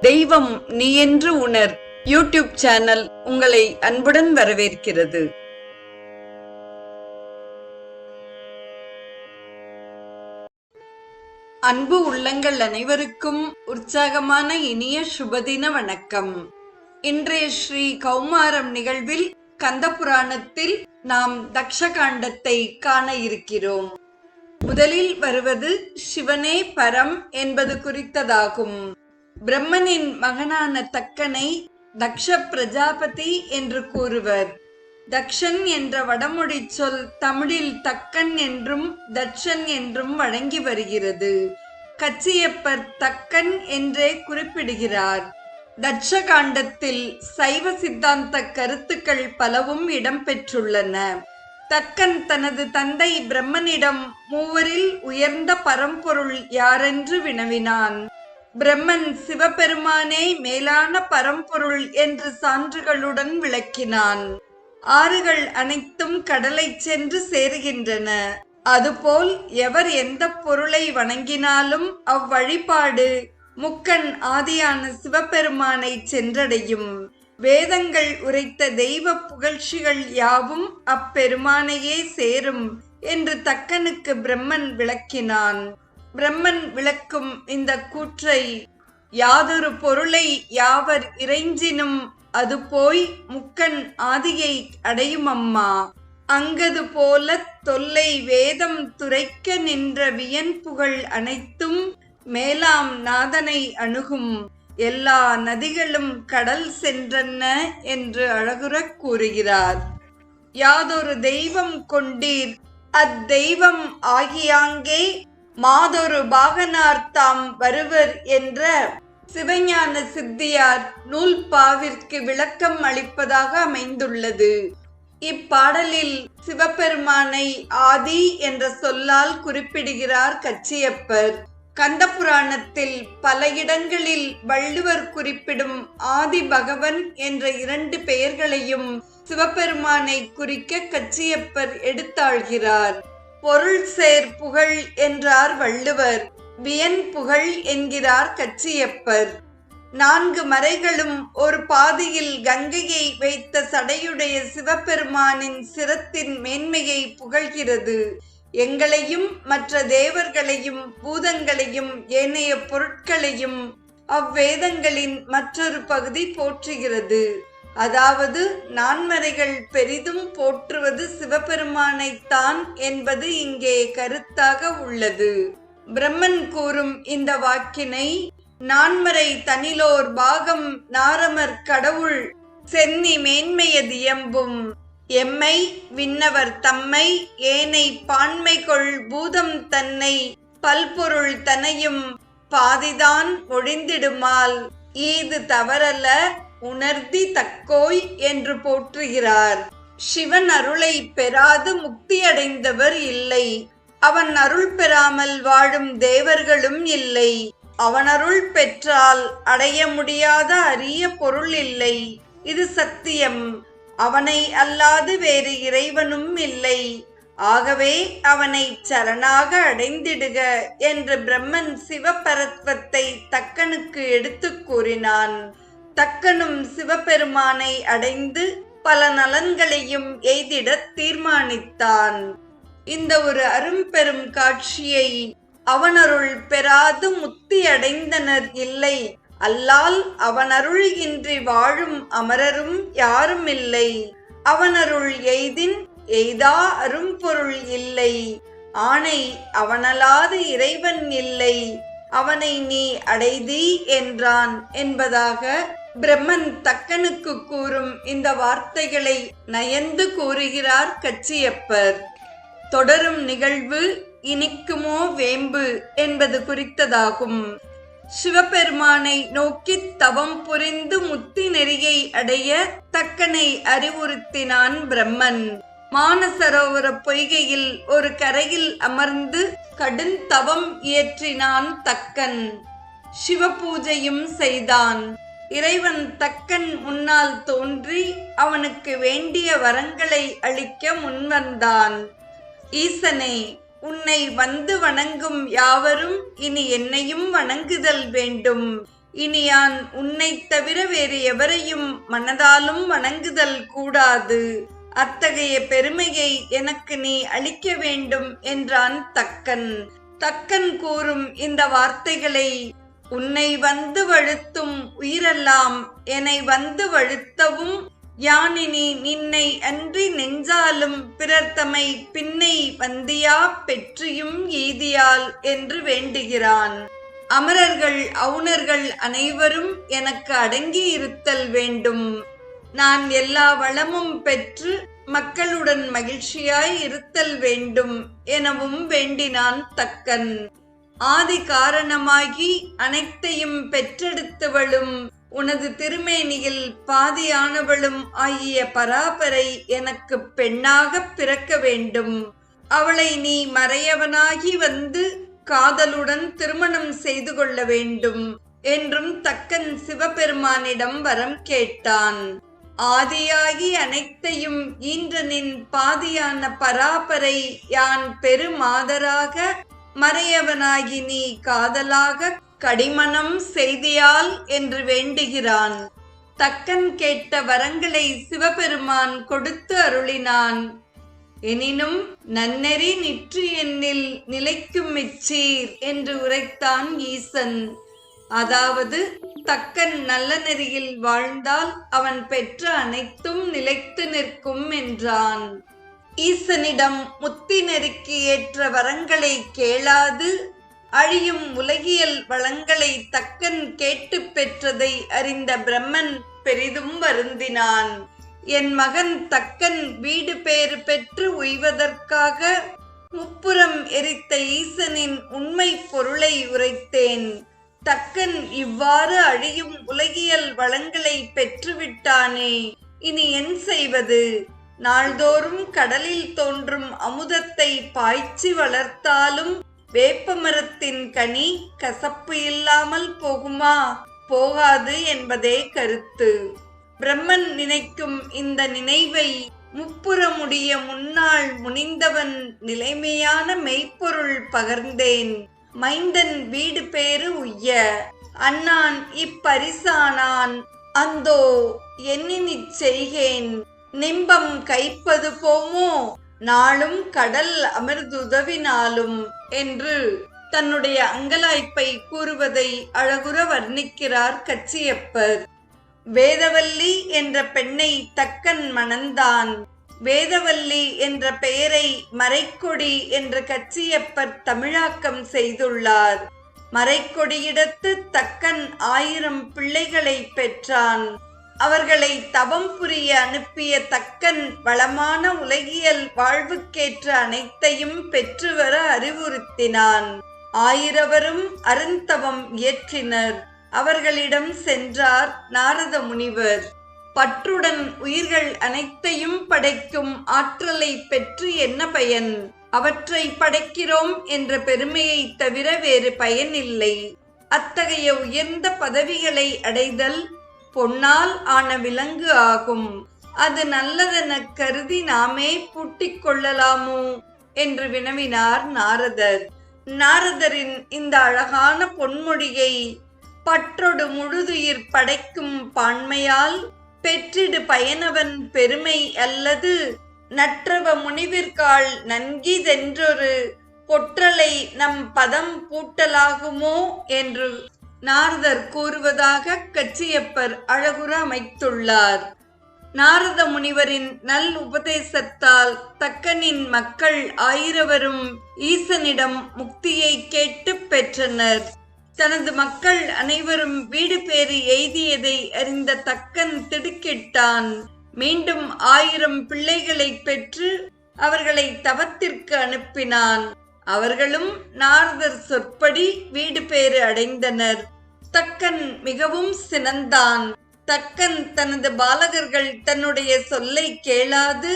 தெய்வம் நீ என்று உணர். யூடியூப் சேனல் உங்களை அன்புடன் வரவேற்கிறது. அன்பு உள்ளங்கள் அனைவருக்கும் உற்சாகமான இனிய சுபதின வணக்கம். இன்றைய ஸ்ரீ கௌமாரம் நிகழ்வில் கந்த புராணத்தில் நாம் தக்ஷகாண்டத்தை காண இருக்கிறோம். முதலில் வருவது சிவனே பரம் என்பது குறித்ததாகும். பிரம்மனின் மகனான தக்கனை தக்ஷ பிரஜாபதி என்று கூறுவர். தக்ஷன் என்ற வடமொழி சொல் தமிழில் தக்கன் என்றும் தட்சன் என்றும் வழங்கி வருகிறது. கச்சியப்பர் தக்கன் என்றே குறிப்பிடுகிறார். தட்சகாண்டத்தில் சைவ சித்தாந்த கருத்துக்கள் பலவும் இடம்பெற்றுள்ளன. தக்கன் தனது தந்தை பிரம்மனிடம் மூவரில் உயர்ந்த பரம்பொருள் யாரென்று வினவினான்? பிரம்மன் சிவபெருமானே மேலான பரம்பொருள் என்று சான்றுகளுடன் விளக்கினான். ஆறுகள் அனைத்தும் கடலை சென்று சேருகின்றன. அதுபோல் எவர் எந்த பொருளை வணங்கினாலும் அவ்வழிபாடு முக்கன் ஆதியான சிவபெருமானை சென்றடையும். வேதங்கள் உரைத்த தெய்வ புகழ்ச்சிகள் யாவும் அப்பெருமானையே சேரும் என்று தக்கனுக்கு பிரம்மன் விளக்கினான். பிரம்மன் விளக்கும் இந்த கூற்றை யாதொரு பொருளை யாவர் இறைஞ்சினும் அது போய் முக்கன் ஆதியை அடையும் அம்மா அங்கது போல தொல்லை வேதம் துரைக்க நின்ற வியன் புகழ் அனைத்தும் மேலாம் நாதனை அணுகும். எல்லா நதிகளும் கடல் சென்றன என்று அழகுறக் கூறுகிறார். யாதொரு தெய்வம் கொண்டீர். அத்தெய்வம் ஆகியாங்கே மாதொரு பாகனார் தாம் வருவர் என்ற சிவஞான சித்தியார் நூல் பாவிற்கு விளக்கம் அளிப்பதாக அமைந்துள்ளது. இப்பாடலில் சிவபெருமானை ஆதி என்ற சொல்லால் குறிப்பிடுகிறார் கச்சியப்பர். கந்த புராணத்தில் பல இடங்களில் வள்ளுவர் குறிப்பிடும் ஆதி பகவன் என்ற இரண்டு பெயர்களையும் சிவபெருமானை குறிக்க கச்சியப்பர் எடுத்தாள்கிறார். பொருள் சேர் புகழ் என்றார் வள்ளுவர். வியன் புகழ் என்கிறார் கச்சியப்பர். நான்கு மறைகளும் ஒரு பாதியில் கங்கையை வைத்த சடையுடைய சிவபெருமானின் சிரத்தின் மேன்மையை புகழ்கிறது. எங்களையும் மற்ற தேவர்களையும் பூதங்களையும் ஏனைய பொருட்களையும் அவ்வேதங்களின் மற்றொரு பகுதி போற்றுகிறது. அதாவது நான்மறைகள் பெரிதும் போற்றுவது சிவபெருமானைத்தான் என்பது இங்கே கருத்தாக உள்ளது. பிரம்மன் கூறும் இந்த வாக்கினை நான்மறை தனிலோர் பாகம் நாரமர் கடவுள் சென்னி மேன்மையதியம்பும் எம்மை விண்ணவர் தம்மை ஏனை பான்மை கொள் பூதம் தன்னை பல்பொருள் தனையும் பாதிதான் ஒழிந்திடுமால் ஈது தவறல்ல உணர்த்தி தக்கோய் என்று போற்றுகிறார். சிவன் அருளை பெறாது முக்தியடைந்தவர் இல்லை. அவன் அருள் பெறாமல் வாழும் தேவர்களும் இல்லை. அவன் அருள் பெற்றால் அடைய முடியாத அரிய பொருள் இல்லை. இது சத்தியம். அவனை அல்லாது வேறு இறைவனும் இல்லை. ஆகவே அவனை சரணாக அடைந்திடுக என்று பிரம்மன் சிவபரத்வத்தை தக்கனுக்கு எடுத்துக் கூறினான். தக்கனும் சிவபெருமானை அடைந்து பல நலன்களையும் எய்திட தீர்மானித்தான். இந்த ஒரு அரும்பெரும் காட்சியை அவனருள் பெறாது முத்தி அடைந்தனர் இல்லை. அல்லால் அவனருள் இன்றி வாழும் அமரரும் யாரும் இல்லை அவனருள் எய்தின் எய்தா அரும்பொருள் இல்லை. ஆணை அவனலாது இறைவன் இல்லை. அவனை நீ அடைதி என்றான் என்பதாக பிரம்மன் தக்கனுக்கு கூறும் இந்த வார்த்தைகளை நயந்து கூறுகிறார் கச்சியப்பர். தொடரும் நிகழ்வு இனிக்குமோ வேம்பு என்பது குறித்ததாகும். சிவபெருமானை நோக்கி தவம் புரிந்து முத்தி நெறியை அடைய தக்கனை அறிவுறுத்தினான் பிரம்மன். மானசரோவர பொய்கையில் ஒரு கரையில் அமர்ந்து கடும் தவம் இயற்றினான் தக்கன். சிவபூஜையும் செய்தான். இறைவன் தக்கன் முன்னால் தோன்றி அவனுக்கு வேண்டிய வரங்களை அளிக்க முன்வந்தான். ஈசனே உன்னை வந்து வணங்கும் யாவரும் இனி என்னையும் வணங்குதல் வேண்டும். இனி யான் உன்னைத் தவிர வேறு எவரையும் மனதாலும் வணங்குதல் கூடாது. அத்தகைய பெருமையை எனக்கு நீ அளிக்க வேண்டும் என்றான் தக்கன். தக்கன் கூறும் இந்த வார்த்தைகளை உன்னை வந்து வழுத்தும் உயிரெல்லாம் என்னை வந்து வழுத்தவும் யானினி நின்னை அன்றி நெஞ்சாலும் பிறர்த்தமை பின்னை வந்தியா பெற்றியும் ஈதியால் என்று வேண்டுகிறான். அமரர்கள் அவுணர்கள் அனைவரும் எனக்கு அடங்கி இருத்தல் வேண்டும். நான் எல்லா வளமும் பெற்று மக்களுடன் மகிழ்ச்சியாய் இருத்தல் வேண்டும் எனவும் வேண்டினான் தக்கன். ஆதி காரணமாகி அனைத்தையும் பெற்றெடுத்தவளும் உனது திருமேனியில் பாதியானவளும் ஆகிய பராபரை எனக்கு பெண்ணாக பிறக்க வேண்டும். அவளை நீ மறையவனாகி வந்து காதலுடன் திருமணம் செய்து கொள்ள வேண்டும் என்றும் தக்கன் சிவபெருமானிடம் வரம் கேட்டான். ஆதியாகி அனைத்தையும் ஈன்றனின் பாதியான பராபரை யான் பெருமாதராக மறையவனாகி நீ காதலாக கடிமணம் செய்தியால் என்று வேண்டுகிறான். தக்கன் கேட்ட வரங்களை சிவபெருமான் கொடுத்து அருளினான். எனினும் நன்னெறி நிற்று என்னில் நிலைக்கும் மிச்சீர் என்று உரைத்தான் ஈசன். அதாவது தக்கன் நல்ல நெறியில் வாழ்ந்தால் அவன் பெற்ற அனைத்தும் நிலைத்து நிற்கும் என்றான். ஈசனிடம் முத்தி நெருக்கி ஏற்ற வரங்களை கேளாது அழியும் உலகியல் வளங்களை தக்கன் கேட்டு பெற்றதை அறிந்த பிரம்மன் பெரிதும் வருந்தினான். என் மகன் தக்கன் வீடு பேறு பெற்று உய்வதற்காக முப்புறம் எரித்த ஈசனின் உண்மை பொருளை உரைத்தேன். தக்கன் இவ்வாறு அழியும் உலகியல் வளங்களை பெற்றுவிட்டானே. இனி என் செய்வது? நாள்தோறும் கடலில் தோன்றும் அமுதத்தை பாய்ச்சி வளர்த்தாலும் வேப்பமரத்தின் கனி கசப்பு இல்லாமல் போகுமா? போகாது என்பதே கருத்து. பிரம்மன் நினைக்கும் இந்த நினைவை முப்புறமுடிய முன்னாள் முனிந்தவன் நிலைமையான மெய்ப்பொருள் பகர்ந்தேன். மைந்தன் வீடு பேறு உய்ய. அண்ணான் இப்பரிசானான். அந்தோ எண்ணினிச் செய்கேன். நிம்பம் கைப்பது போமோ? நாளும் கடல் அமிர்துதவினாலும் என்று தன்னுடைய அங்கலாய்ப்பை கூறுவதை அழகுற வர்ணிக்கிறார் கச்சியப்பர். வேதவல்லி என்ற பெண்ணை தக்கன் மணந்தான். வேதவல்லி என்ற பெயரை மறைக்கொடி என்ற கச்சியப்பர் தமிழாக்கம் செய்துள்ளார். மறைக்கொடியிடத்து தக்கன் ஆயிரம் பிள்ளைகளை பெற்றான். அவர்களை தவம் புரிய அனுப்பிய தக்கன் வளமான உலகியல் வாழ்வுக்கேற்ற அனைத்தையும் பெற்றுவர அறிவுறுத்தினான். ஆயிரவரும் அருந்தவம் இயற்றினர். அவர்களிடம் சென்றார் நாரத முனிவர் பற்றுடன் உயிர்கள் அனைத்தையும் படைக்கும் ஆற்றலை பெற்று என்ன பயன்? அவற்றை படைக்கிறோம் என்ற பெருமையை தவிர வேறு பயனில்லை. அத்தகைய உயர்ந்த பதவிகளை அடைதல் பொன்னால் ஆன விலங்கு ஆகும். அது நல்லதென கருதி நாமே பூட்டிக் கொள்ளலாமோ? என்று வினவினார் நாரதர். நாரதரின் இந்த அழகான பொன்மொழியை பற்றொடு முழுதுயிர் படைக்கும் பான்மையால் பெற்றிடு பயனவன் பெருமை அல்லது நற்றவ முனிவிற்கால் நன்கிதென்றொரு பொற்றலை நம் பதம் பூட்டலாகுமோ? என்று நாரதர் கூறுவதாக கச்சியப்பர் அழகுற அமைத்துள்ளார். நாரத முனிவரின் நல் உபதேசத்தால் தக்கனின் மக்கள் ஆயிரவரும் ஈசனிடம் முக்தியை கேட்டு பெற்றனர். தனது மக்கள் அனைவரும் வீடு பேறு எய்தியதை அறிந்த தக்கன் திடுக்கிட்டான். மீண்டும் ஆயிரம் பிள்ளைகளை பெற்று அவர்களை தவத்திற்கு அனுப்பினான். அவர்களும் நாரதர் சொற்படி வீடு பேறு அடைந்தனர். தக்கன் மிகவும் சினந்தான். தக்கன் தனது பாலகர்கள் தன்னுடைய சொல்லை கேளாது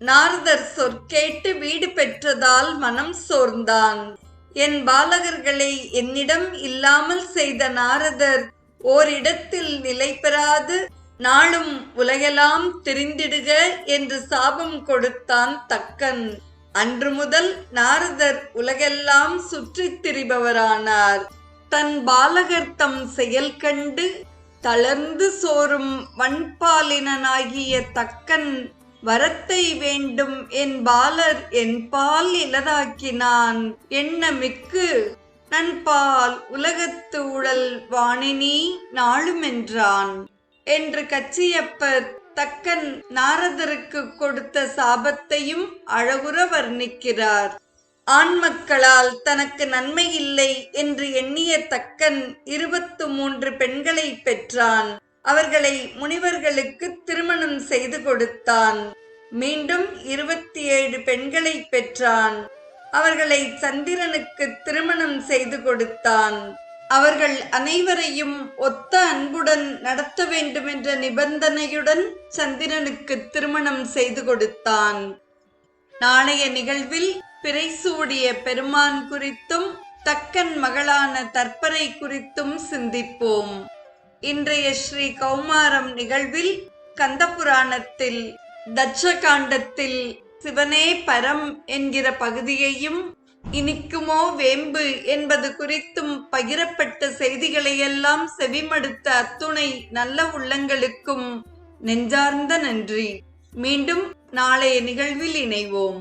நாரதர் சொற்கேட்டு வீடு பெற்றதால் மனம் சோர்ந்தான். என் பாலகர்களை என்னிடம் இல்லாமல் செய்த நாரதர் ஓரிடத்தில் நிலை பெறாது நாளும் உலகெல்லாம் திரிந்திடுக என்று சாபம் கொடுத்தான் தக்கன். அன்று முதல் நாரதர் உலகெல்லாம் சுற்றித் திரிபவரானார். தன் பாலகர்த்தம் செயல் கண்டு தளர்ந்து சோறும் வண்பாலினனாகிய தக்கன் வரத்தை வேண்டும் என் பாலர் என் பால் இலதாக்கினான் என்ன மிக்கு நண்பால் உலகத்து உழல் வாணினி நாளுமென்றான். என்று கச்சியப்பர் தக்கன் நாரதருக்கு கொடுத்த சாபத்தையும் அழகுற வர்ணிக்கிறார் ஆண் மக்களால் தனக்கு நன்மை இல்லை என்று எண்ணிய தக்கன் இருபத்து மூன்று பெண்களை பெற்றான். அவர்களை முனிவர்களுக்கு திருமணம் செய்து கொடுத்தான். மீண்டும் இருபத்தி ஏழு பெண்களை பெற்றான். அவர்களை சந்திரனுக்கு திருமணம் செய்து கொடுத்தான். அவர்கள் அனைவரையும் ஒத்த அன்புடன் நடத்த வேண்டுமென்ற நிபந்தனையுடன் சந்திரனுக்கு திருமணம் செய்து கொடுத்தான். நாளைய நிகழ்வில் பிறைசூடிய பெருமான் குறித்தும் தக்கன் மகளான தற்பரை குறித்தும் சிந்திப்போம். இன்றைய ஸ்ரீ கௌமாரம் நிகழ்வில் கந்தபுராணத்தில் தட்சகாண்டத்தில் சிவனே பரம் என்கிற பகுதியையும் இனிக்குமோ வேம்பு என்பது குறித்தும் பகிரப்பட்ட செய்திகளையெல்லாம் செவிமடுத்த அத்துணை நல்ல உள்ளங்களுக்கும் நெஞ்சார்ந்த நன்றி. மீண்டும் நாளைய நிகழ்வில் இணைவோம்.